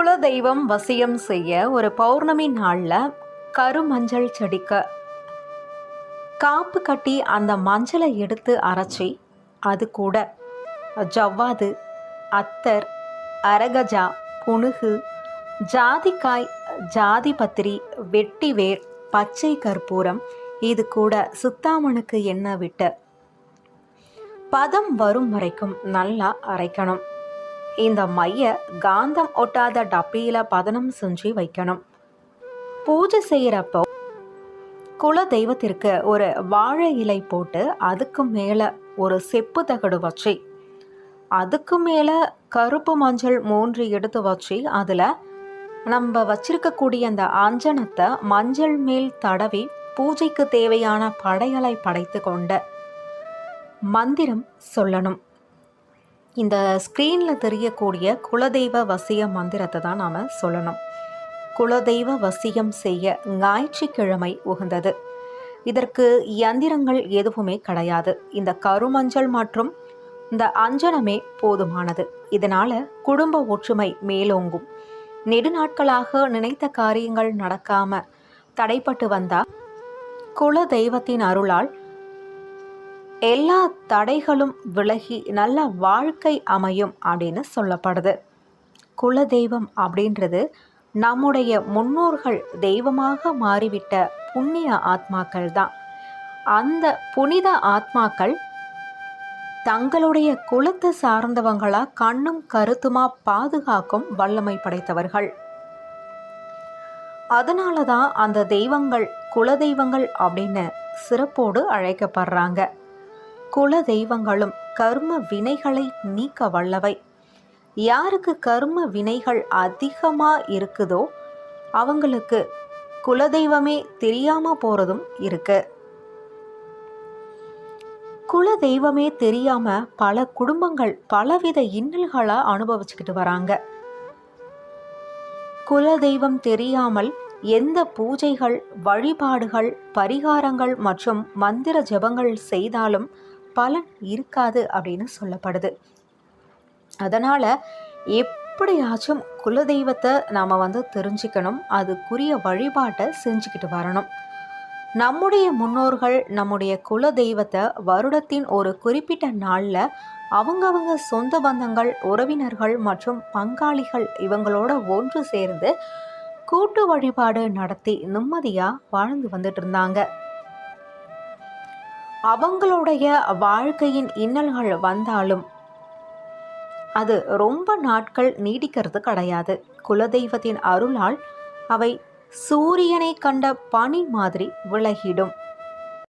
குலதெய்வம் வசியம் செய்ய ஒரு பௌர்ணமி நாளில் கருமஞ்சள் செடிக்க காப்பு கட்டி அந்த மஞ்சளை எடுத்து அரைச்சி அது கூட ஜவ்வாது அத்தர் அரகஜா புனுகு ஜாதிக்காய் ஜாதி பத்திரி வெட்டிவேர் பச்சை கற்பூரம் இது கூட சுத்தாமனுக்கு எண்ணெய் விட்டு? பதம் வரும் வரைக்கும் நல்லா அரைக்கணும். இந்த மைய காந்தம் ஒட்டாத டப்பியில பதனம் செஞ்சு வைக்கணும். பூஜை செய்யறப்போ குல தெய்வத்திற்கு ஒரு வாழை இலை போட்டு அதுக்கு மேலே ஒரு செப்பு தகடு வச்சு அதுக்கு மேலே கருப்பு மஞ்சள் மூன்று எடுத்து வச்சு அதில் நம்ம வச்சிருக்கக்கூடிய அந்த அஞ்சனத்தை மஞ்சள் மேல் தடவி பூஜைக்கு தேவையான படையலை படைத்து கொண்ட மந்திரம் சொல்லணும். இந்த ஸ்க்ரீனில் தெரியக்கூடிய குலதெய்வ வசிய மந்திரத்தை தான் நாம் சொல்லணும். குலதெய்வ வசியம் செய்ய ஞாயிற்றுக்கிழமை உகந்தது. இதற்கு யந்திரங்கள் எதுவுமே கிடையாது. இந்த கருமஞ்சள் மற்றும் இந்த அஞ்சனமே போதுமானது. இதனால் குடும்ப ஒற்றுமை மேலோங்கும். நெடுநாட்களாக நினைத்த காரியங்கள் நடக்காம தடைப்பட்டு வந்தால் குல தெய்வத்தின் அருளால் எல்லா தடைகளும் விலகி நல்ல வாழ்க்கை அமையும் அப்படின்னு சொல்லப்படுது. குல தெய்வம் அப்படின்றது நம்முடைய முன்னோர்கள் தெய்வமாக மாறிவிட்ட புண்ணிய ஆத்மாக்கள் தான். அந்த புனித ஆத்மாக்கள் தங்களுடைய குலத்தை சார்ந்தவங்களா கண்ணும் கருத்துமா பாதுகாக்கும் வல்லமை படைத்தவர்கள். அதனால தான் அந்த தெய்வங்கள் குல தெய்வங்கள் அப்படின்னு சிறப்போடு அழைக்கப்படுறாங்க. குல தெய்வங்களும் கர்ம வினைகளை நீக்க வல்லவை. யாருக்கு கர்ம வினைகள் அதிகமாக இருக்குதோ அவங்களுக்கு குலதெய்வமே தெரியாம போறதும் இருக்கு. குல தெய்வமே தெரியாம பல குடும்பங்கள் பலவித இன்னல்களை அனுபவிச்சுக்கிட்டு வராங்க. குல தெய்வம் தெரியாமல் எந்த பூஜைகள் வழிபாடுகள் பரிகாரங்கள் மற்றும் மந்திர ஜெபங்கள் செய்தாலும் பலன் இருக்காது அப்படின்னு சொல்லப்படுது. அதனால் எப்படியாச்சும் குலதெய்வத்தை நாம் வந்து தெரிஞ்சுக்கணும் அதுக்குரிய வழிபாட்டை செஞ்சுக்கிட்டு வரணும். நம்முடைய முன்னோர்கள் நம்முடைய குல தெய்வத்தை வருடத்தின் ஒரு குறிப்பிட்ட நாளில் அவங்கவங்க சொந்த பந்தங்கள் உறவினர்கள் மற்றும் பங்காளிகள் இவங்களோட ஒன்று சேர்ந்து கூட்டு வழிபாடு நடத்தி நிம்மதியாக வாழ்ந்து வந்துட்டு இருந்தாங்க. அவங்களுடைய வாழ்க்கையின் இன்னல்கள் வந்தாலும் அது ரொம்ப நாட்கள் நீடிக்கிறது கிடையாது. குலதெய்வத்தின் அருளால் அவை சூரியனை கண்ட பனி மாதிரி விலகிடும்.